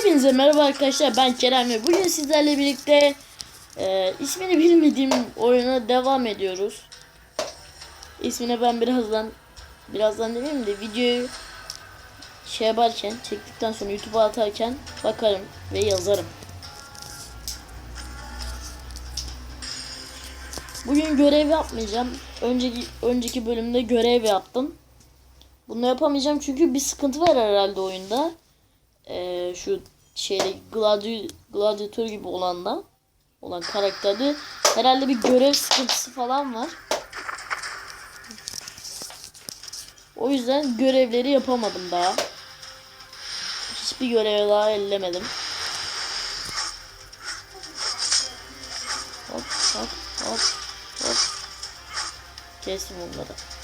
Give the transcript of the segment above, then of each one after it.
Hepinize merhaba arkadaşlar ben Kerem ve bugün sizlerle birlikte e, ismini bilmediğim oyuna devam ediyoruz. İsmine ben birazdan birazdan demeyeyim de videoyu şey yaparken çektikten sonra YouTube'a atarken bakarım ve yazarım. Bugün görev yapmayacağım. Önceki önceki bölümde görev yaptım. Bunu yapamayacağım çünkü bir sıkıntı var herhalde oyunda. Ee, şu şeyde gladi gladyatör gibi olanda olan karakterde herhalde bir görev sıkıntısı falan var. O yüzden görevleri yapamadım daha. Hiçbir görev daha ellemedim. Hop hop hop hop. Kesin bunları.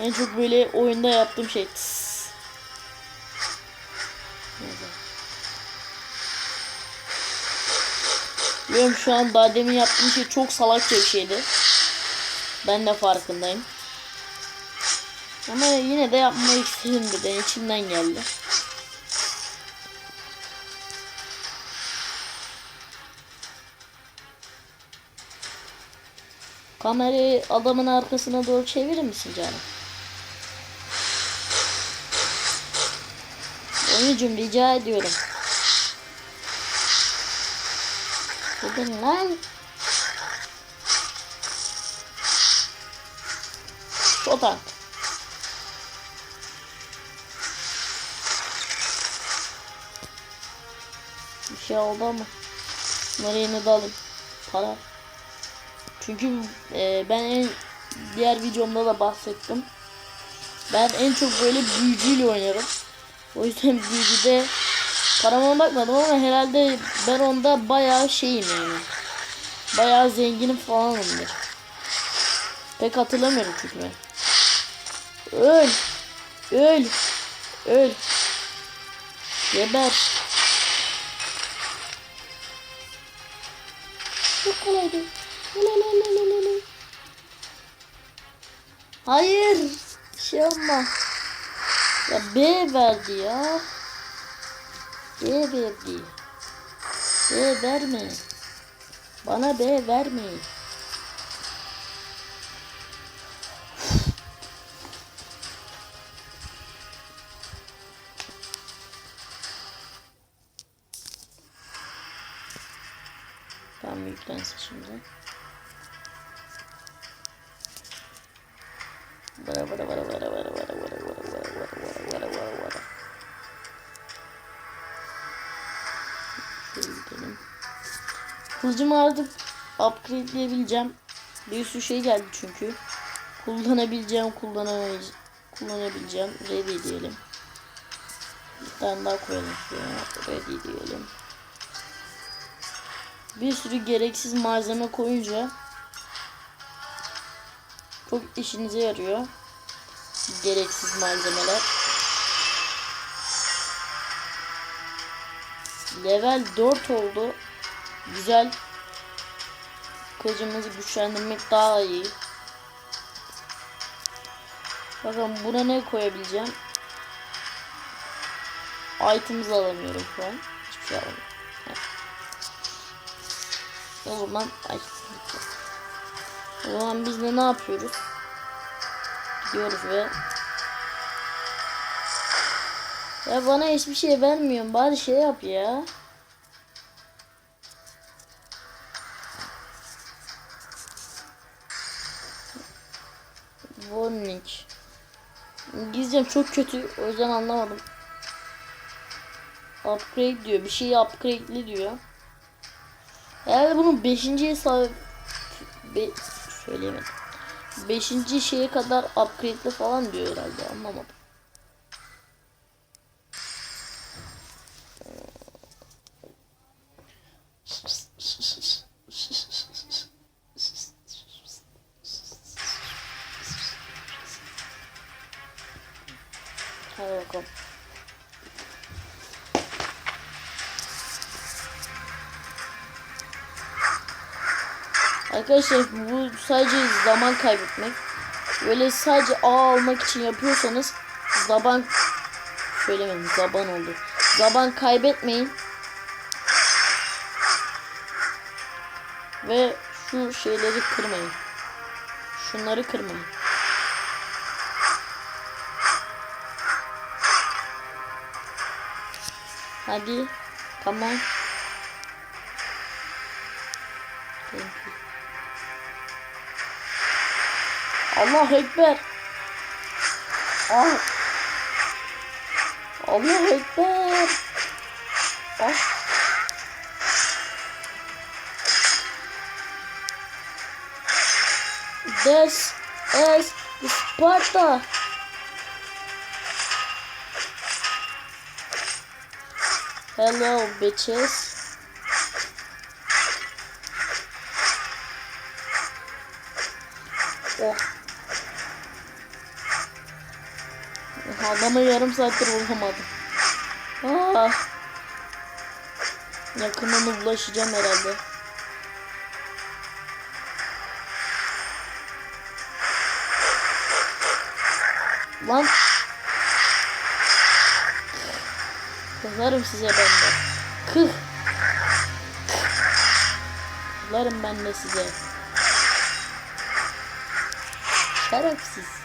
En çok böyle oyunda yaptığım şey. Biliyorum şu an daha demin yaptığım şey çok salakça bir şeydi. Ben de farkındayım. Ama yine de yapmayı istedim de içimden geldi. Kamerayı adamın arkasına doğru çevirir misin canım? Oyuncum rica ediyorum. Gidin lan. Çotan. Bir şey oldu ama. Bunları yine de. Para. Çünkü e, ben en diğer videomda da bahsettim. Ben en çok böyle büyücüyle oynarım. O yüzden büyücüde parama bakmadım ama herhalde ben onda bayağı şeyim yani. Bayağı zenginim falanımdır. Pek hatırlamıyorum çünkü ben. Öl. Öl. Öl. Geber. Çok kolaydı. Hayır. Şey olma. Ya B verdi ya. B verdi. B verme. Bana B verme. Tam yüklensin şimdi. Vara vara vara vara vara Kılıcımı artık upgrade'leyebileceğim. Bir sürü şey geldi çünkü. Kullanabileceğim, kullanamayacağım. Kullanabileceğim. Ready diyelim. Bir tane daha koyalım şuraya. Ready diyelim. Bir sürü gereksiz malzeme koyunca çok işinize yarıyor. Gereksiz malzemeler. Level 4 oldu. Güzel. Kılıcımızı güçlendirmek daha iyi. Bakın buna ne koyabileceğim? Item'ımızı alamıyorum şu an. Hiçbir şey alamıyorum. O zaman ay, o zaman biz de ne yapıyoruz? Gidiyoruz ve ya bana hiçbir şey vermiyorsun. Bari şey yap ya. İngilizcem çok kötü. O yüzden anlamadım. Upgrade diyor. Bir şeyi upgrade'li diyor. Herhalde bunun 5. hesabı be, söyleyemedim. 5. şeye kadar upgrade'li falan diyor herhalde anlamadım. Arkadaşlar bu sadece zaman kaybetmek. Böyle sadece A almak için yapıyorsanız zaman söylemeyin zaman oldu. Zaman kaybetmeyin. Ve şu şeyleri kırmayın. Şunları kırmayın. Hadi. Come Allah Ekber. Ah. Allah Ekber. Ah. This is Sparta. Hello, bitches. Adama yarım saattir vuramadım. Ah. Yakından ulaşacağım herhalde. Lan. Kızarım size ben de. Kıh. Kızarım ben de size. Şerefsiz.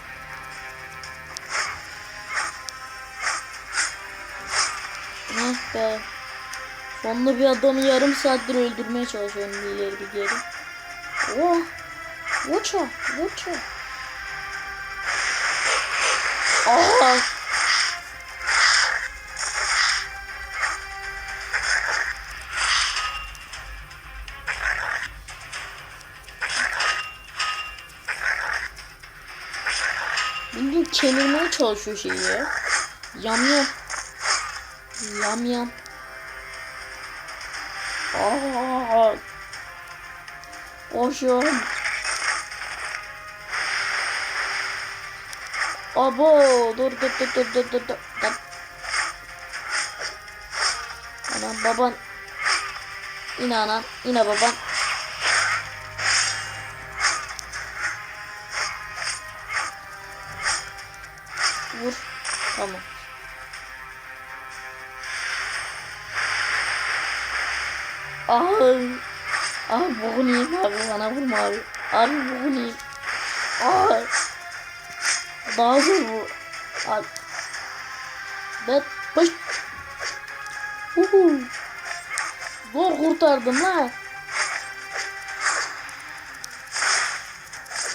Ah be. Sonunda bir adamı yarım saattir öldürmeye çalışıyorum bir ileri bir geri. Oh. Watcha. Watcha. Aa. Bildiğin kemirmeye çalışıyor şeyi ya. Yam yam. Yam. Aa. Koşun. Abo dur dur dur dur dur dur dur. Anam baban. İne anam. İne baban. Vur. Tamam. Ah. Ah bokunu yiyeyim abi. Bana vurma abi. Abi bokunu yiyeyim. Ah. Daha zor bu. Abi. Ben baş... Uhu. Zor kurtardım ha.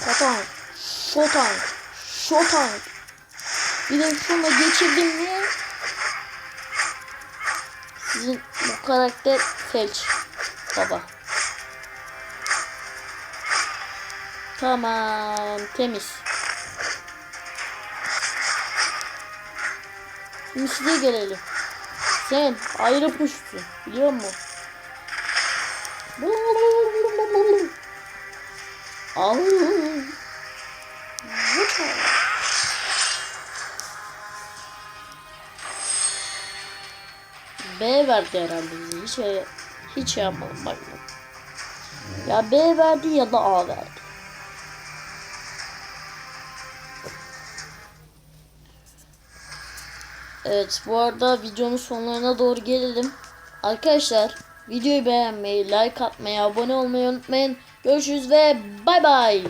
Şotan. Şotan. Şotan. Bir de şunu geçirdim mi? Sizin bu karakter felç. Baba. Tamam. Temiz. Şimdi size gelelim. Sen ayrı puşsun. Biliyor musun? Al. B verdi herhalde bize. Hiç, öyle- hiç şey yapmadım bak. Ya B verdi ya da A verdi. Evet bu arada videonun sonlarına doğru gelelim. Arkadaşlar videoyu beğenmeyi, like atmayı, abone olmayı unutmayın. Görüşürüz ve bay bay.